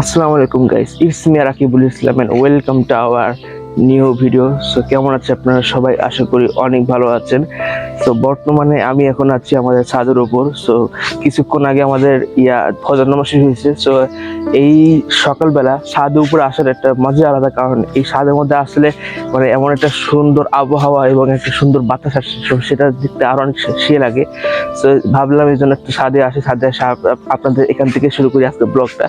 আসসালামু আলাইকুম guys it's me Rakibul Islam and welcome to our new video. So কেমন আছে আপনারা সবাই? আশা করি অনেক ভালো আছেন। সো বর্তমানে আমি এখন আছি আমাদের ছাদের উপর। সো কিছুক্ষণ আগে আমাদের ইয়া ফজর নামাজ শেষ হয়েছে। সো এই সকালবেলা ছাদের উপরে আসার একটা মজা আলাদা কারণ। এই ছাদের মধ্যে আসলে মানে এমন একটা সুন্দর আবহাওয়া এবং একটা সুন্দর বাতাস so, সেটা দেখতে আরও অনেক সে লাগে। সো ভাবলাম এই জন্য একটু ছাদে আসি। ছাদে আসে আপনাদের এখান থেকে শুরু করি আজকে ব্লগটা।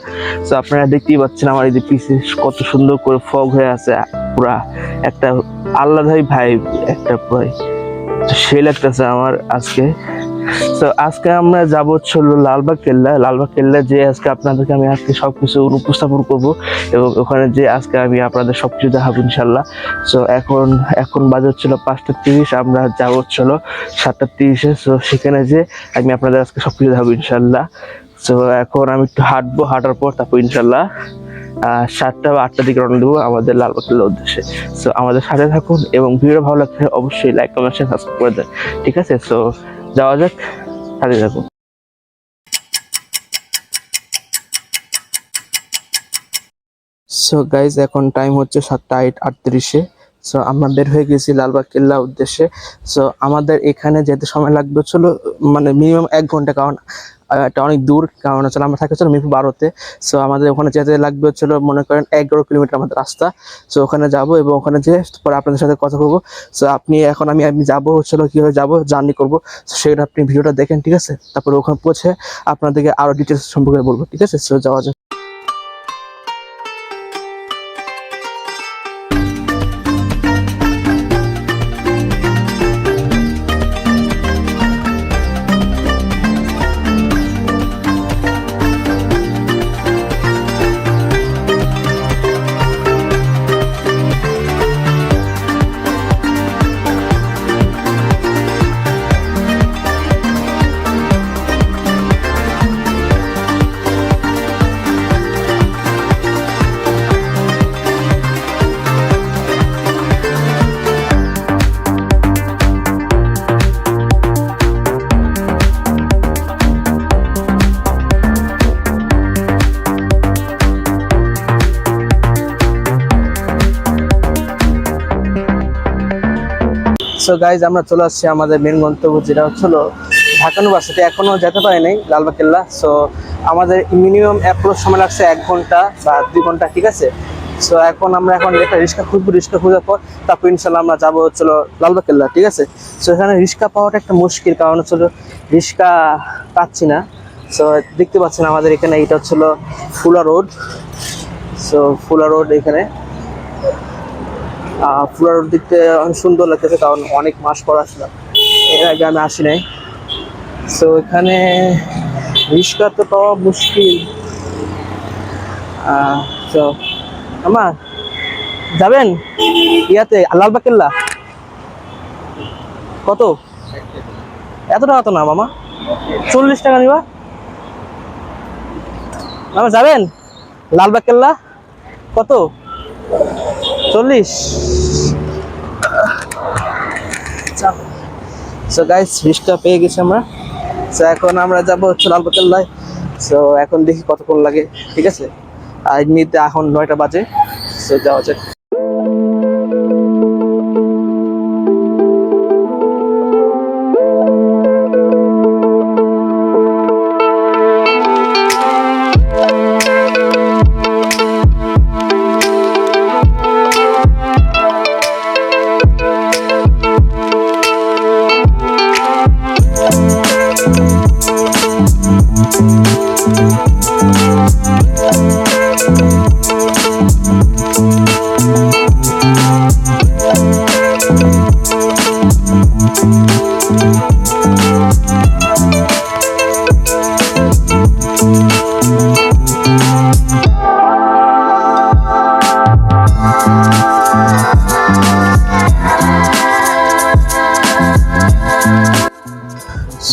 তো আপনারা দেখতেই পাচ্ছেন আমার এই যে পিসে কত সুন্দর করে ফগ হয়ে আছে। পুরা একটা আল্লাদাই ভাই, একটা ভাই। তো সে লাগতেছে আমার আজকে। তো আজকে আমরা যাব হলো লালবাগ কেল্লা। লালবাগ কেল্লা যে আজকে আপনাদেরকে আমি আজকে সবকিছু উপস্থাপন করব এবং ওখানে যে আজকে আমি আপনাদের সব সবকিছু দেখাবো ইনশাল্লাহ। তো এখন এখন বাজে হচ্ছিল পাঁচটা তিরিশ, আমরা যাব হচ্ছিল সাতটা তিরিশে। তো সেখানে যে আমি আপনাদের আজকে সব সবকিছু দেখাবো ইনশাল্লাহ। তো এখন আমি একটু হাঁটবো, হাঁটার পর তারপর ইনশাল্লাহ। সাতটা বা আটটার দিকে রওনা দেবো আমাদের লালবাগের উদ্দেশ্যে। সো আমাদের সাথে থাকুন এবং ভিডিও ভালো লাগলে অবশ্যই লাইক কমেন্ট সাবস্ক্রাইব করে দেন। ঠিক আছে? সো যাওয়া যাক, সাথে থাকুন। সো গাইজ এখন টাইম হচ্ছে সাতটা আট, আটত্রিশে। সো আমরা বের হয়ে গেছি লালবাগ কেল্লা উদ্দেশ্যে। সো আমাদের এখানে যেতে সময় লাগবে ছিল মানে মিনিমাম এক ঘণ্টা। কারণ এটা অনেক দূর, কারণ হচ্ছে আমরা থাকি হচ্ছিল মিরপুর বারোতে। সো আমাদের ওখানে যেতে লাগবে হচ্ছিল মনে করেন এগারো কিলোমিটার আমাদের রাস্তা। সো ওখানে যাব এবং ওখানে যেয়ে পরে আপনাদের সাথে কথা বলব। সো আপনি এখন আমি আমি যাব হচ্ছিল কীভাবে যাব, জার্নি করব। সেটা আপনি ভিডিওটা দেখেন, ঠিক আছে? তারপরে ওখানে পৌঁছে আপনাদেরকে আরও ডিটেলস সম্পর্কে বলব, ঠিক আছে? সো যাওয়া যাক। সো গাইজ আমরা চলে আসছি আমাদের মেন গন্তব্য, যেটা হচ্ছিল ঢাকানো বাসাতে এখনও যেতে পারি নাই লালবাগ কেল্লা সো আমাদের মিনিমাম অ্যাপ্রোচ সময় লাগছে এক ঘণ্টা বা দুই ঘণ্টা, ঠিক আছে? সো এখন আমরা এখন একটা রিক্সা খুঁজবো রিক্সা খোঁজার পর তারপর ইনশাল্লাহ আমরা যাব হচ্ছিল লালবাগ কেল্লা ঠিক আছে? সো এখানে রিক্সা পাওয়াটা একটা মুশকিল, কারণ হচ্ছিল রিক্সা পাচ্ছি না। সো দেখতে পাচ্ছেন আমাদের এখানে, এটা হচ্ছিল Fula road. So Fula road এখানে। রোড দেখতে অনেক সুন্দর লাগতেছে, কারণ অনেক মাস পর আসলাম। এর আগে আমি আসি নাই। সো এখানে রিক্সা তো পাওয়া মুশকিল। তো আমার যাবেন? ইয়াতে লালবাগ কেল্লা কত? এত টাকা তো না, মামা। চল্লিশ টাকা নিবা। মামা, যাবেন? লালবাগ কেল্লা কত? চল্লিশ। সো গাইস ফিশটা পেয়ে গেছি আমরা। সো এখন আমরা যাব হচ্ছে লালবাকেল্লায় সো এখন দেখি কতক্ষণ লাগে, ঠিক আছে? আর এমনিতে এখন নয়টা বাজে। সো যাওয়া যাক।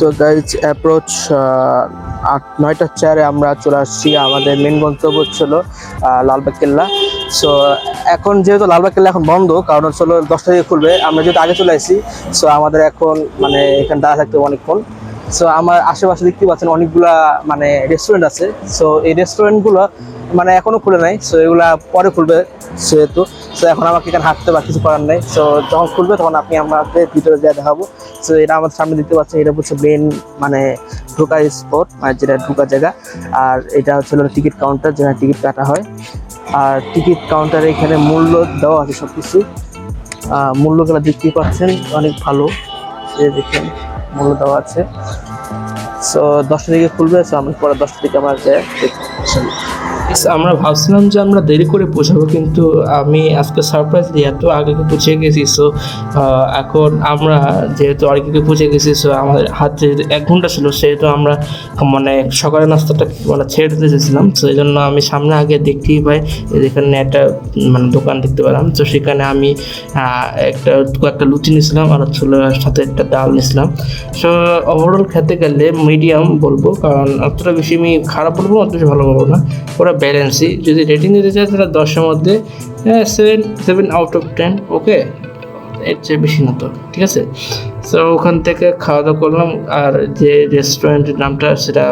সো গাইজ অ্যাপ্রোচ আট নয়টার চেয়ারে আমরা চলে আসছি আমাদের মেন গন্তব্য ছিল লালবাগ কেল্লা সো এখন যেহেতু লালবাগ কেল্লা এখন বন্ধ, কারণ হচ্ছে হলো দশটা থেকে খুলবে। আমরা যেহেতু আগে চলে আসছি সো আমাদের এখন মানে এখানে দাঁড়া থাকতে অনেকক্ষণ। সো আমার আশেপাশে দেখতে পাচ্ছেন অনেকগুলা মানে রেস্টুরেন্ট আছে। সো এই রেস্টুরেন্টগুলো মানে এখনও খুলে নাই সো এগুলা পরে খুলবে সেহেতু সো এখন আমাকে এখানে হাঁটতে বা কিছু করার নেই। সো যখন খুলবে তখন আপনি আমাদের ভিতরে যা দেখাবো। সো এটা আমাদের সামনে দেখতে পাচ্ছেন, এটা হচ্ছে মেন মানে ঢোকার স্পট মানে যেটা ঢোকার জায়গা। আর এটা হচ্ছে টিকিট কাউন্টার যেখানে টিকিট কাটা হয়। আর টিকিট কাউন্টারে এখানে মূল্য দেওয়া আছে সব কিছু মূল্যগুলো দেখতেই পাচ্ছেন, অনেক ভালো। এই দেখেন, মূল্য দেওয়া আছে। সো দশটা দিকে খুলবে সো আমি পরে দশটা দিকে আমার যে আমরা ভাবছিলাম যে আমরা দেরি করে পৌঁছাবো, কিন্তু আমি আজকে সারপ্রাইজলি এত আগে পৌঁছে গেছি সো এখন আমরা যেহেতু আগে পৌঁছে গেছি সো আমাদের হাত এক ঘণ্টা ছিল, সেহেতু আমরা মানে সকালের নাস্তাটা মানে ছেড়ে দিতে চেয়েছিলাম তো এই জন্য আমি সামনে আগে দেখতেই পাই এখানে একটা মানে দোকান দেখতে পেলাম তো সেখানে আমি একটা একটা লুচি নিয়েছিলাম, আর ছোলার সাথে একটা ডাল নিয়েছিলাম সো ওভারঅল খেতে গেলে মিডিয়াম বলব, কারণ অতটা বেশি আমি খারাপ বলব অত বেশি ভালো বলব না, ওরা ব্যালেন্সই যদি রেটিং দিতে চাই তাহলে দশের মধ্যে seven seven out of ten okay এর চেয়ে বেশি না তো ঠিক আছে? তো ওখান থেকে খাওয়া দাওয়া করলাম আর যে রেস্টুরেন্টের নামটা সেটা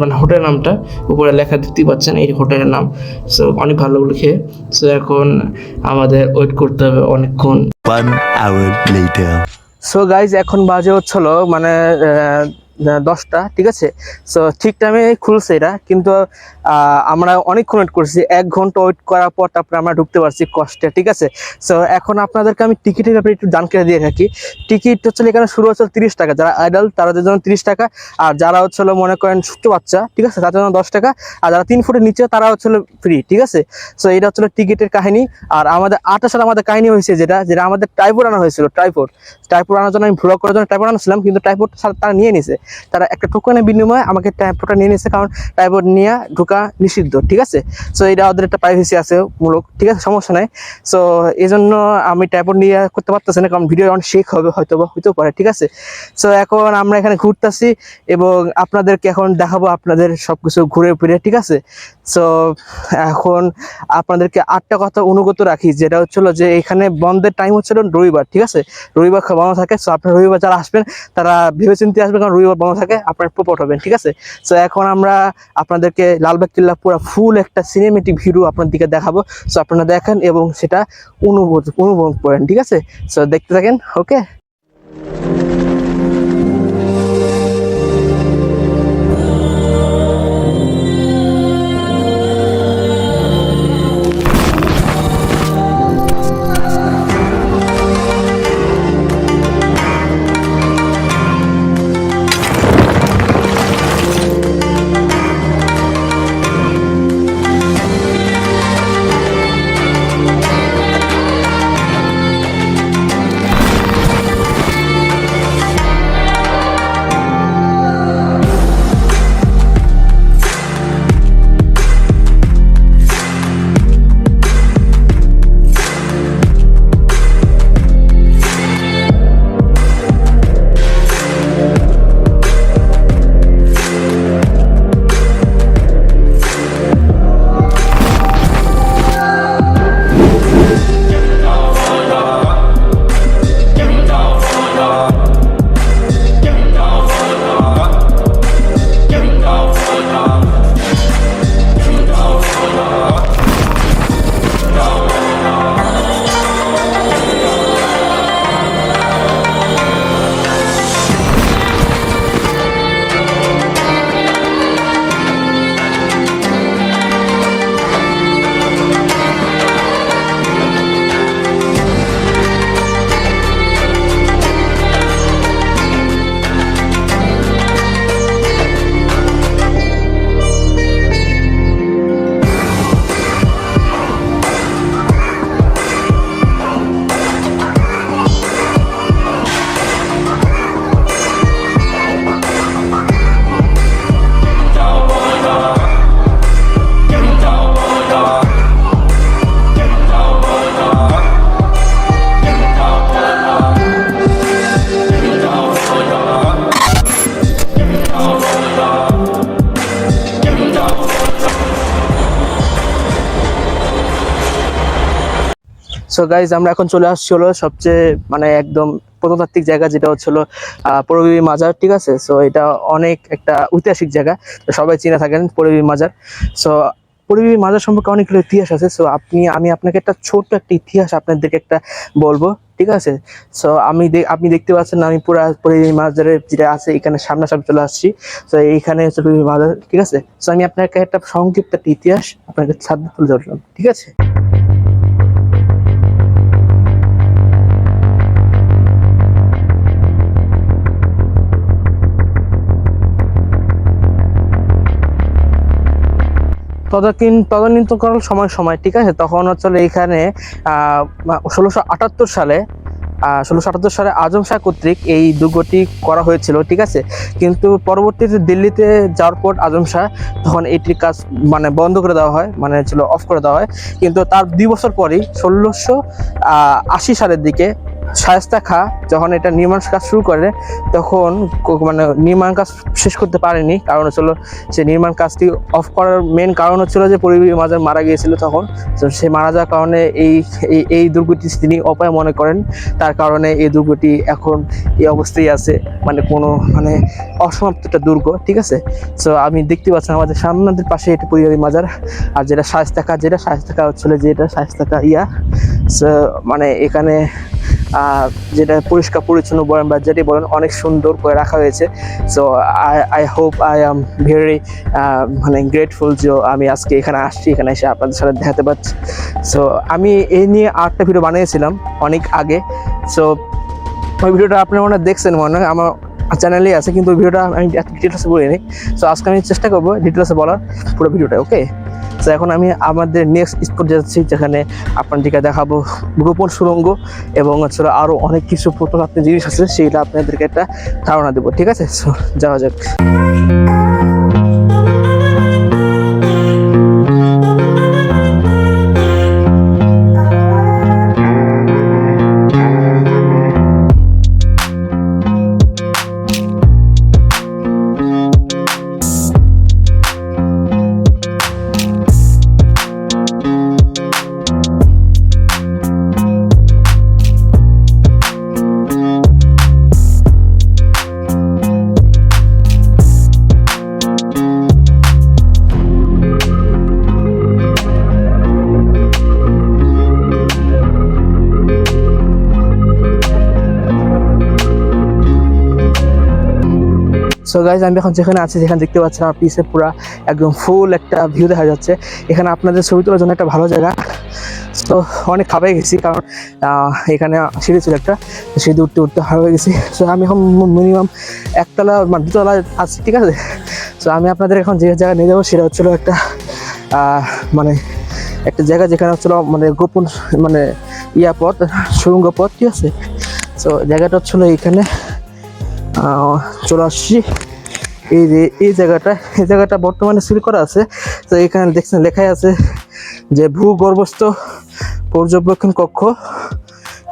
মানে হোটেলের নামটা উপরে লেখা দেখতেই পাচ্ছেন এই হোটেলের নাম। সো অনেক ভালো লিখে সো এখন আমাদের ওয়েট করতে হবে অনেকক্ষণ। সো গাইজ এখন বাজে হচ্ছিল মানে দশটা, ঠিক আছে? সো ঠিক টাইমে খুলছে এটা কিন্তু আমরা অনেকক্ষণ ওয়েট করছি। এক ঘণ্টা ওয়েট করার পর তারপরে আমরা ঢুকতে পারছি কষ্টে, ঠিক আছে? সো এখন আপনাদেরকে আমি টিকিটের ব্যাপারে একটু জানকারি দিয়ে থাকি। টিকিট হচ্ছে এখানে শুরু হচ্ছে তিরিশ টাকা। যারা আইডাল তাদের জন্য তিরিশ টাকা, আর যারা হচ্ছিল মনে করেন ছোট্ট বাচ্চা, ঠিক আছে, তাদের জন্য দশ টাকা, আর যারা তিন ফুটের নিচে, তারা হচ্ছিল ফ্রি ঠিক আছে? সো এটা হচ্ছিল টিকিটের কাহিনী। আর আমাদের আটটা সালে আমাদের কাহিনী হয়েছে যেটা যেটা আমাদের টাইপোর্ড আনা হয়েছিল টাইপোর্ড টাইপোর্ড আনার জন্য আমি ভ্লগ করার জন্য টাইপোর্ড আনছিলাম, কিন্তু টাইপোর্ড তারা নিয়ে নিছে। তারা একটা টোকনের বিনিময়ে আমাকে টাইপোর্ডটা নিয়ে নিয়েছে, কারণ টাইপোর্ড নিয়ে ঢোকা নিষিদ্ধ, ঠিক আছে? সো এটা ওদের একটা প্রাইভেসি আছে মূলক, ঠিক আছে? সমস্যা নাই। সো এই জন্য আমি টাইপোর্ড নিয়ে করতে পারতেছি না, কারণ ভিডিও অনেক শেক হবে, হয়তো বা হইতেও পারে, ঠিক আছে? সো এখন আমরা এখানে ঘুরতেছি এবং আপনাদেরকে এখন দেখাবো আপনাদের সব কিছু ঘুরে ফিরে, ঠিক আছে? সো এখন আপনাদেরকে আটটা কথা অনুগত রাখি, যেটা হচ্ছিল যে এখানে বন্ধের টাইম হচ্ছিল রবিবার, ঠিক আছে? রবিবার বন্ধ থাকে সো আপনার রবিবার যারা আসবেন, তারা ভেবে চিন্তে আসবেন, কারণ রবিবার বন্ধ থাকে, আপনার প্রপট হবেন ঠিক আছে? সো এখন আমরা আপনাদেরকে লালবাগ কিল্লা পুরো ফুল একটা সিনেমেটিক ভিডিও আপনার দিকে দেখাবো। সো আপনারা দেখেন এবং সেটা অনুভব অনুভব করেন, ঠিক আছে? সো দেখতে থাকেন ওকে সো গাইজ আমরা এখন চলে আসছি হলো সবচেয়ে মানে একদম প্রত্নতাত্ত্বিক জায়গা, যেটা হচ্ছিল পরবী মাজার, ঠিক আছে? সো এটা অনেক একটা ঐতিহাসিক জায়গা। তো সবাই চিনে থাকেন পরবী মাজার। সো পরবী মাজার সম্পর্কে অনেকগুলো ইতিহাস আছে। সো আপনি, আমি আপনাকে একটা ছোট্ট একটা ইতিহাস আপনাদেরকে একটা বলব, ঠিক আছে? সো আমি আপনি দেখতে পাচ্ছেন আমি পুরা পরবী মাজারের যেটা আছে, এখানে সামনাসামনি চলে আসছি। তো এইখানে হচ্ছে পরবী মাজার, ঠিক আছে? সো আমি আপনাকে একটা সংক্ষিপ্ত একটা ইতিহাস আপনাকে সাধ্য তুলে ধরলাম, ঠিক আছে? তদাকিন তদানীন্তকাল সময় সময়, ঠিক আছে? তখন হচ্ছে এখানে ষোলোশো আটাত্তর সালে ষোলোশো আটাত্তর সালে আজম শাহ কর্তৃক এই দুর্গটি করা হয়েছিল, ঠিক আছে? কিন্তু পরবর্তীতে দিল্লিতে যাওয়ার পর আজম শাহ তখন এটির কাজ মানে বন্ধ করে দেওয়া হয় মানে ছিল অফ করে দেওয়া হয়। কিন্তু তার দুই বছর পরই ষোলোশো আশি সালের দিকে শায়েস্তা খা, যখন এটা নির্মাণ কাজ শুরু করে, তখন মানে নির্মাণ কাজ শেষ করতে পারেনি। কারণ হচ্ছিল সে নির্মাণ কাজটি অফ করার মেন কারণ হচ্ছিল যে পরিবী মাজার মারা গিয়েছিল তখন। তো সে মারা যাওয়ার কারণে এই, এই- দুর্গটি তিনি অপায় মনে করেন। তার কারণে এই দুর্গটি এখন এই অবস্থায় আছে। মানে কোনো মানে অসমাপ্ত একটা দুর্গ, ঠিক আছে? সো আমি দেখতে পাচ্ছি আমাদের সামনের পাশে এটা পরিবারী মাজার, আর যেটা শায়স্তাকা যেটা শায়স্তাকা হচ্ছিল যেটা শায়স্তাকা ইয়া। সো মানে এখানে যেটা পরিষ্কার, পরিচ্ছন্ন বলেন বা যেটি বলেন, অনেক সুন্দর করে রাখা হয়েছে। So I I hope I am very মানে গ্রেটফুল যে আমি আজকে এখানে আসছি, এখানে এসে আপনাদের সাথে দেখাতে পারছি। সো আমি এই নিয়ে আরেকটা ভিডিও বানিয়েছিলাম অনেক আগে। সো ওই ভিডিওটা আপনারা মনে দেখছেন মনে হয়, আমার চ্যানেলেই আছে, কিন্তু ভিডিওটা আমি ডিটেলসে বলিনি। সো আজকে আমি চেষ্টা করব ডিটেলসে বলার পুরো ভিডিওটা ওকে তো এখন আমি আমাদের নেক্সট স্পট যাচ্ছি, যেখানে আপনাদেরকে দেখাবো গোপন সুরঙ্গ এবং হচ্ছে আরও অনেক কিছু প্রত্নতাত্ত্বিক জিনিস আছে সেইটা আপনাদেরকে একটা ধারণা দেবো, ঠিক আছে? যাওয়া যাক। সো গাইজ আমি এখন যেখানে আছি যেখানে দেখতে পাচ্ছেন আমার পিছে পুরা একদম ফুল একটা ভিউ দেখা যাচ্ছে। এখানে আপনাদের ছবি তোলার জন্য একটা ভালো জায়গা। তো অনেক খাবে গেছি কারণ এখানে সিঁড়ি ছিল একটা সিঁড়ি উঠতে উঠতে হারিয়ে গেছি। সো আমি এখন মিনিমাম একতলা মানে দুতলা আছি ঠিক আছে? সো আমি আপনাদের এখন যে জায়গায় নিয়ে যাব সেটা হচ্ছিল একটা মানে একটা জায়গা যেখানে হচ্ছিল মানে গোপন মানে ইয়া পথ সুরঙ্গ পথ ঠিক আছে? সো জায়গাটা হচ্ছিল এইখানে আহ, চলে আসছি। এই যে, এই জায়গাটা এই জায়গাটা বর্তমানে সিল করা আছে। তো এখানে দেখছেন, লেখাই আছে যে ভূগর্ভস্থ পর্যবেক্ষণ কক্ষ।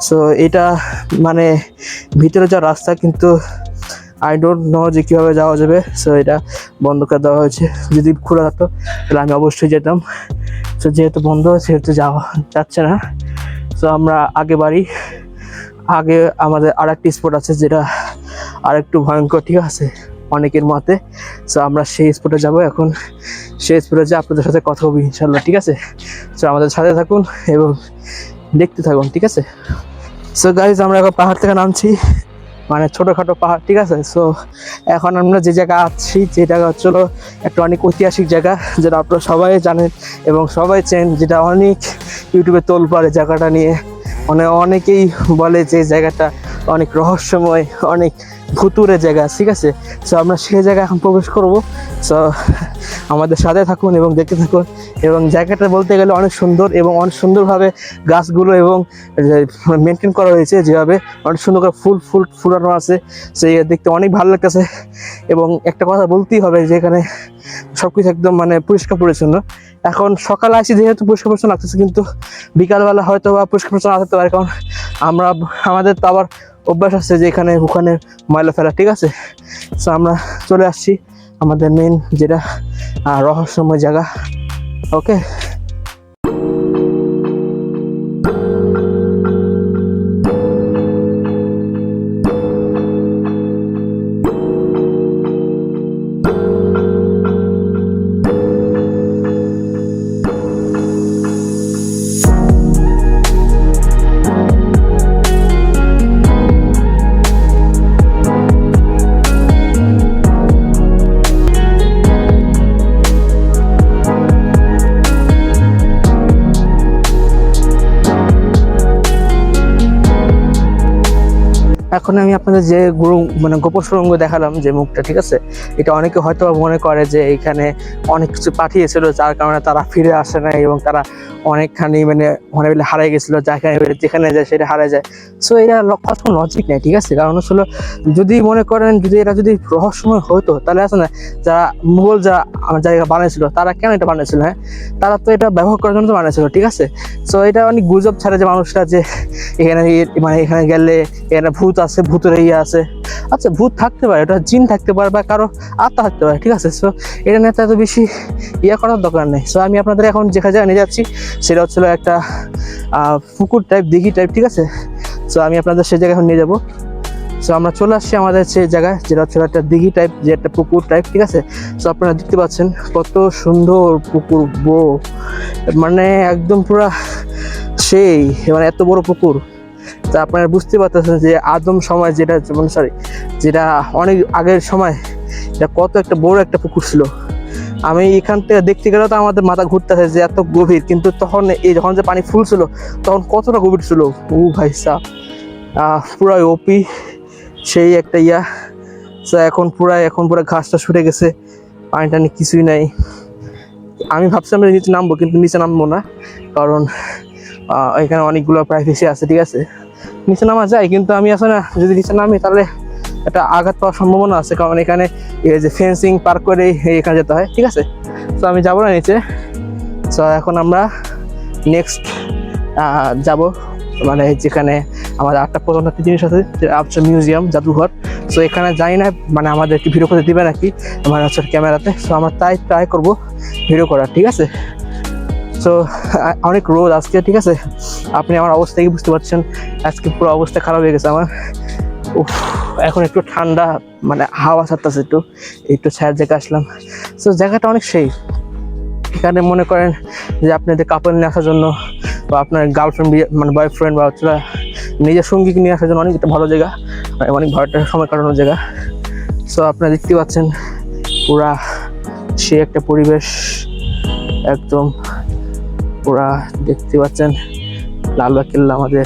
সো এটা মানে ভিতরে যাওয়ার রাস্তা, কিন্তু আই ডোন্ট নো যে কীভাবে যাওয়া যাবে। সো এটা বন্ধ করে দেওয়া হয়েছে। যদি খোলা থাকতো, তাহলে আমি অবশ্যই যেতাম। সো যেহেতু বন্ধ, সেহেতু যাওয়া যাচ্ছে না। সো আমরা আগে বাড়ি, আগে আমাদের আর একটি স্পট আছে যেটা আর একটু ভয়ঙ্কর, ঠিক আছে? অনেকের মতে। সো আমরা সেই স্পটে যাব এখন। সেই স্পটে যে আপনাদের সাথে কথা বলব ইনশাল্লাহ ঠিক আছে? সো আমাদের সাথে থাকুন এবং দেখতে থাকুন, ঠিক আছে? সো গাইজ আমরা এখন পাহাড় থেকে নামছি। মানে ছোটোখাটো পাহাড়, ঠিক আছে? সো এখন আমরা যে জায়গা আছি, যে জায়গা হচ্ছিল একটা অনেক ঐতিহাসিক জায়গা, যেটা আপনারা সবাই জানেন এবং সবাই চেন যেটা অনেক ইউটিউবে তোল পারে জায়গাটা নিয়ে। মানে অনেকেই বলে যে জায়গাটা অনেক রহস্যময়, অনেক ভুতুরে জায়গা, ঠিক আছে? সো আমরা সেই জায়গায় এখন প্রবেশ করব। সো আমাদের সাথে থাকুন এবং দেখতে থাকুন। এবং জায়গাটা বলতে গেলে অনেক সুন্দর এবং অনেক সুন্দরভাবে গাছগুলো এবং মেনটেন করা হয়েছে যেভাবে অনেক সুন্দর করে ফুল ফুল ফুলানো আছে। সেই দেখতে অনেক ভালো লাগতেছে। এবং একটা কথা বলতেই হবে যে, এখানে সব কিছু একদম মানে পরিষ্কার পরিচ্ছন্ন। এখন সকালে আসি যেহেতু পরিষ্কার পরিচ্ছন্ন লাগতেছে, কিন্তু বিকালবেলা হয়তো বা পরিষ্কার পরিচ্ছন্ন থাকতে পারে। কারণ আমরা, আমাদের তো আবার অভ্যাস আছে যে এখানে, ওখানে ময়লা ফেলা, ঠিক আছে? সো আমরা চলে আসছি আমাদের মেন যেটা রহস্যময় জায়গা। ওকে এখন আমি আপনাদের যে গুরু মানে গোপন সুরঙ্গ দেখালাম যে মুখটা, ঠিক আছে? এটা অনেকে হয়তো মনে করে যে এখানে অনেক কিছু পাঠিয়েছিল, যার কারণে তারা ফিরে আসে নাই এবং তারা অনেকখানি মানে মনে বলে হারাই গেছিল যেখানে যেখানে যায় সেটা হারায় যায়। সো এটা কথা লজিক নেই, ঠিক আছে? কারণ হলো, যদি মনে করেন, যদি এটা যদি রহস্যময় হতো, তাহলে না, যারা মুঘল যারা আমার জায়গা বানিয়েছিল তারা কেন এটা বানিয়েছিল হ্যাঁ? তারা তো এটা ব্যবহার করার জন্য তো বানিয়েছিল ঠিক আছে? সো এটা অনেক গুজব ছাড়ে যে মানুষরা যে এখানে মানে এখানে গেলে এখানে ভূত আছে, ভূতের ইয়ে আছে। আচ্ছা ভূত থাকতে পারে এটা জিন থাকতে পারে বা কারও আত্মা থাকতে পারে, ঠিক আছে? সো এটা নিয়ে এত বেশি ইয়ে করার দরকার নেই। সো আমি আপনাদের এখন যেখানে জায়গায় নিয়ে যাচ্ছি, সেটা হচ্ছিল একটা পুকুর টাইপ দিঘি টাইপ ঠিক আছে? সো আমি আপনাদের সেই জায়গায় এখন নিয়ে যাব। সো আমরা চলে আসছি আমাদের সেই জায়গায়, যেটা হচ্ছে একটা দিঘি টাইপ যে একটা পুকুর টাইপ ঠিক আছে? সো আপনারা দেখতে পাচ্ছেন কত সুন্দর পুকুর, বো। মানে একদম পুরা সেই মানে এত বড় পুকুর। তা আপনারা বুঝতে পারতেছেন যে আদম সময় যেটা যেমন সরি যেটা অনেক আগের সময়, এটা কত একটা বড় একটা পুকুর ছিল। আমি এখান থেকে দেখতে গেলে তো আমাদের মাথা ঘুরতেছে যে এত গভীর, কিন্তু তখন এই যখন যে পানি ফুল ছিল, তখন কতটা গভীর ছিল? ও ভাই সাহ। পুরো ওপি সেই একটা ইয়া। এখন পুরা এখন পুরো ঘাসটা ছুটে গেছে পানি টানি কিছুই নাই। আমি ভাবছিলাম নিচে নামবো, কিন্তু নিচে নামবো না, কারণ এখানে অনেকগুলো প্রাইভেসি আছে, ঠিক আছে? নিচে নামা যায়, কিন্তু আমি আসলে যদি নিচে নামি, তাহলে একটা আঘাত পাওয়ার সম্ভাবনা আছে, কারণ এখানে এই যে ফেন্সিং পার করে এখানে যেতে হয়, ঠিক আছে? তো আমি যাব না নিচে। তো এখন আমরা নেক্সট যাব মানে যেখানে আমাদের আটটা প্রধানত জিনিস আছে, যে মিউজিয়াম জাদুঘর। সো এখানে যাই না মানে আমাদের আমাদেরকে ভিডিও করতে দিবে নাকি? মানে হচ্ছে ক্যামেরাতে। সো আমরা তাই ট্রাই করব ভিডিও করার, ঠিক আছে? সো অনেক রোদ আজকে, ঠিক আছে? আপনি আমার অবস্থা থেকে বুঝতে পারছেন। আজকে পুরো অবস্থা খারাপ হয়ে গেছে আমার। উফ, এখন একটু ঠান্ডা মানে হাওয়া ছাড়তেছে একটু। একটু ছায়ার জায়গায় আসলাম। সো জায়গাটা অনেক সেই এখানে মনে করেন যে আপনাদের কাপড় নিয়ে আসার জন্য বা আপনার গার্লফ্রেন্ড মানে বয়ফ্রেন্ড বা হচ্ছে নিজের সঙ্গীকে নিয়ে আসার জন্য অনেক একটা ভালো জায়গা। মানে অনেক ভালো একটা সময় কাটানোর জায়গা। সো আপনারা দেখতে পাচ্ছেন পুরা সে একটা পরিবেশ। একদম পুরা দেখতে পাচ্ছেন। লালবাগ কেল্লা আমাদের।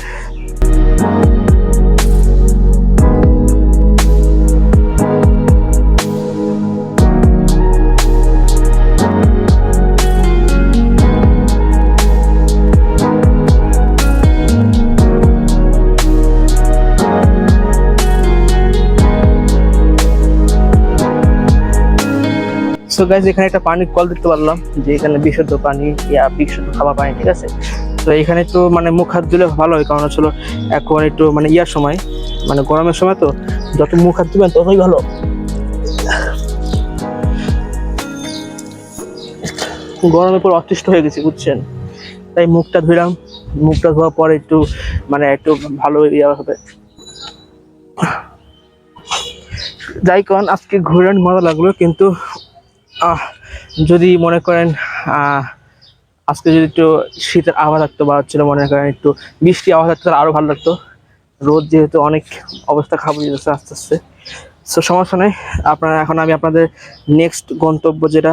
সো গাইজ এখানে একটা পানির কল দেখতে পারলাম, যে এখানে বিশুদ্ধ পানি, ইয়া বিশুদ্ধ খাবার পানি, ঠিক আছে? তো এখানে একটু মানে মুখ হাত দিলে ভালো হয়, কারণ হচ্ছিল এখন একটু মানে ইয়ার সময় মানে গরমের সময় তো যত মুখ হাত দিবেন ততই ভালো। গরমের পর অতিষ্ঠ হয়ে গেছি, বুঝছেন? তাই মুখটা ধুলাম মুখটা ধোয়ার পর একটু মানে একটু ভালো ইয়ে হবে। যাই কারণ আজকে ঘুরে মজা লাগল, কিন্তু যদি মনে করেন আজকে যদি একটু শীতের আবহাওয়া থাকতো বা ছিল মনে করেন একটু বৃষ্টি আবহাওয়া থাকতো আরও ভালো লাগতো। রোদ যেহেতু অনেক অবস্থা খারাপ হয়ে আস্তে আস্তে। সো সমস্যা নেই। আপনারা, এখন আমি আপনাদের নেক্সট গন্তব্য যেটা,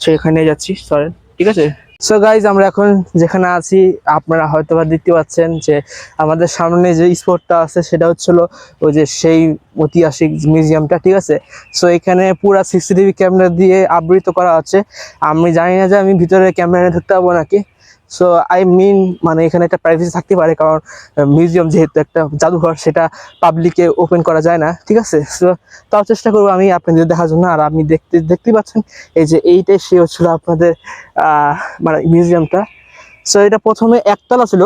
সেখানে যাচ্ছি, সরেন। ঠিক আছে? সো গাইজ আমরা এখন যেখানে আছি, আপনারা হয়তো বা দেখতে পাচ্ছেন যে আমাদের সামনে যে স্পটটা আছে, সেটা হচ্ছিল ওই যে সেই ঐতিহাসিক মিউজিয়ামটা ঠিক আছে? সো এখানে পুরো সিসিটিভি ক্যামেরা দিয়ে আবৃত করা আছে। আমি জানি না যে আমি ভিতরে ক্যামেরা ঢুকতে পারব নাকি। সো আই মিন মানে এখানে একটা প্রাইভেসি থাকতে পারে কারণ মিউজিয়াম যেহেতু একটা জাদুঘর, সেটা পাবলিকে ওপেন করা যায় না, ঠিক আছে? সো তাও চেষ্টা করব আমি আপনাদের দেখার জন্য। আর আপনি দেখতে দেখতে পাচ্ছেন, এই যে এইটাই সে হচ্ছিল আপনাদের মানে মিউজিয়ামটা সো এটা প্রথমে একতলা ছিল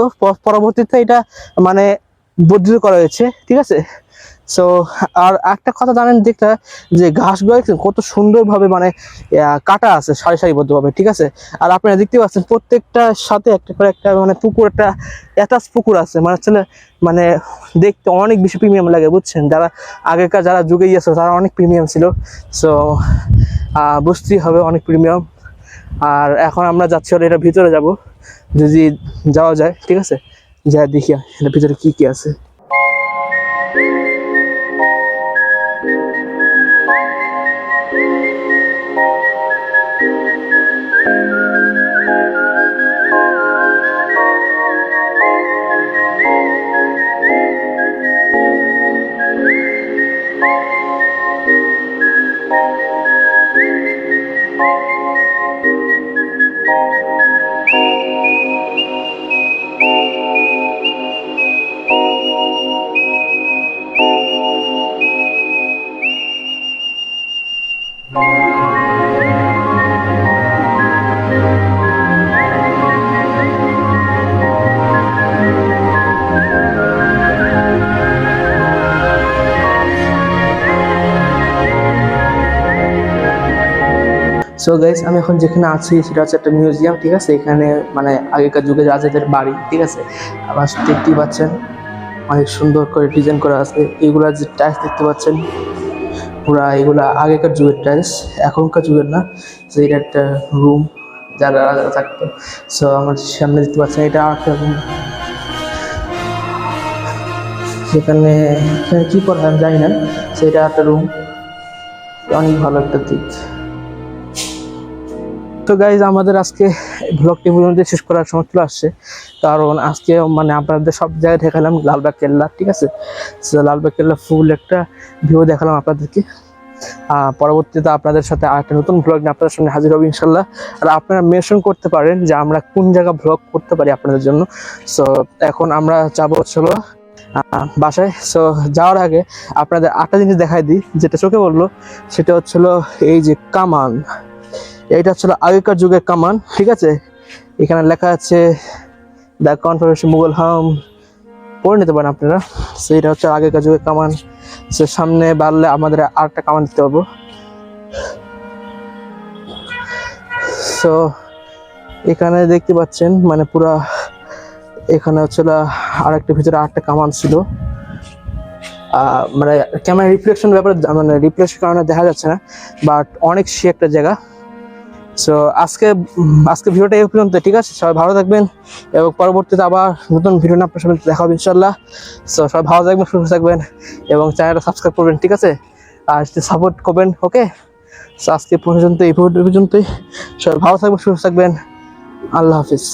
পরবর্তীতে এটা মানে বর্ধিত করা হয়েছে, ঠিক আছে? সো আর একটা কথা জানেন দেখতে যে ঘাসগুলো কত সুন্দরভাবে মানে কাটা আছে সারি সারিবদ্ধভাবে, ঠিক আছে? আর আপনারা দেখতে পাচ্ছেন প্রত্যেকটার সাথে একটা করে একটা মানে পুকুর, একটা অ্যাটাচ পুকুর আছে। মানে হচ্ছে মানে দেখতে অনেক বেশি প্রিমিয়াম লাগে, বুঝছেন? যারা আগেকার যারা যুগে গিয়েছে তারা অনেক প্রিমিয়াম ছিল। সো বুঝতেই হবে, অনেক প্রিমিয়াম আর এখন আমরা যাচ্ছি হলো এটা ভিতরে যাব। যদি যাওয়া যায়, ঠিক আছে? যা দেখি এটার ভিতরে কি কি আছে। সো গাইস আমি এখন যেখানে আছি, সেটা হচ্ছে একটা মিউজিয়াম ঠিক আছে? এখানে মানে আগেকার যুগের রাজাদের বাড়ি, ঠিক আছে? আবার দেখতেই পাচ্ছেন, অনেক সুন্দর করে ডিজাইন করা আছে। এগুলা যে টাইলস দেখতে পাচ্ছেন, পুরা এগুলা আগেকার যুগের টাইলস এখনকার যুগের না। তো এটা একটা রুম যারা রাজা থাকতো। সো আমার সামনে দেখতে পাচ্ছেন, এটা একটা রুম সেখানে কী করা জানি না। সেটা একটা রুম অনেক ভালো একটা দিক। তো গাইজ আমাদের আজকে ব্লগটি পর্যন্ত শেষ করার সময় চলে আসছে। কারণ আজকে মানে আপনাদের সব জায়গায় দেখালাম লালবাগ কেল্লা ঠিক আছে? লালবাগ কেল্লা ফুল একটা ভিউ দেখালাম আপনাদেরকে। পরবর্তীতে আপনাদের সাথে আরেকটা নতুন ব্লগ নিয়ে আপনাদের সামনে হাজির হব ইনশাল্লাহ আর আপনারা মেনশন করতে পারেন যে আমরা কোন জায়গা ব্লগ করতে পারি আপনাদের জন্য। সো এখন আমরা যাব আহ, বাসায়। সো যাওয়ার আগে আপনাদের আটটা জিনিস দেখাই দিই যেটা চোখে বলল সেটা হচ্ছিল এই যে কামান। এইটা হচ্ছিল আগেকার যুগের কামান, ঠিক আছে? এখানে লেখা আছে দ্য কনফারেন্সি মুঘল হাম পড়ে নিতে পারেন আপনারা। সেইটা হচ্ছে আগেকার যুগের কামান। সে সামনে বাড়লে আমাদের আরেকটা কামান দিতে পারব সো এখানে দেখতে পাচ্ছেন মানে পুরা এখানে হচ্ছিল আরেকটা ভিতরে আরেকটা কামান ছিল। মানে ক্যামেরা রিফ্লেকশন ব্যাপারে মানে রিফ্লেকশন কারণে দেখা যাচ্ছে না বাট অনেক সে একটা জায়গা। সো আজকে আজকে ভিডিওটা এই পর্যন্ত, ঠিক আছে? সবাই ভালো থাকবেন এবং পরবর্তীতে আবার নতুন ভিডিও নিয়ে আপনার সাথে দেখা হবে ইনশাল্লাহ সো সবাই ভালো থাকবেন, সুস্থ থাকবেন এবং চ্যানেলটা সাবস্ক্রাইব করবেন, ঠিক আছে? আর সাপোর্ট করবেন ওকে সো আজকে পর্যন্ত এই পর্যন্তই। সবাই ভালো থাকবেন, সুস্থ থাকবেন। আল্লাহ হাফিজ।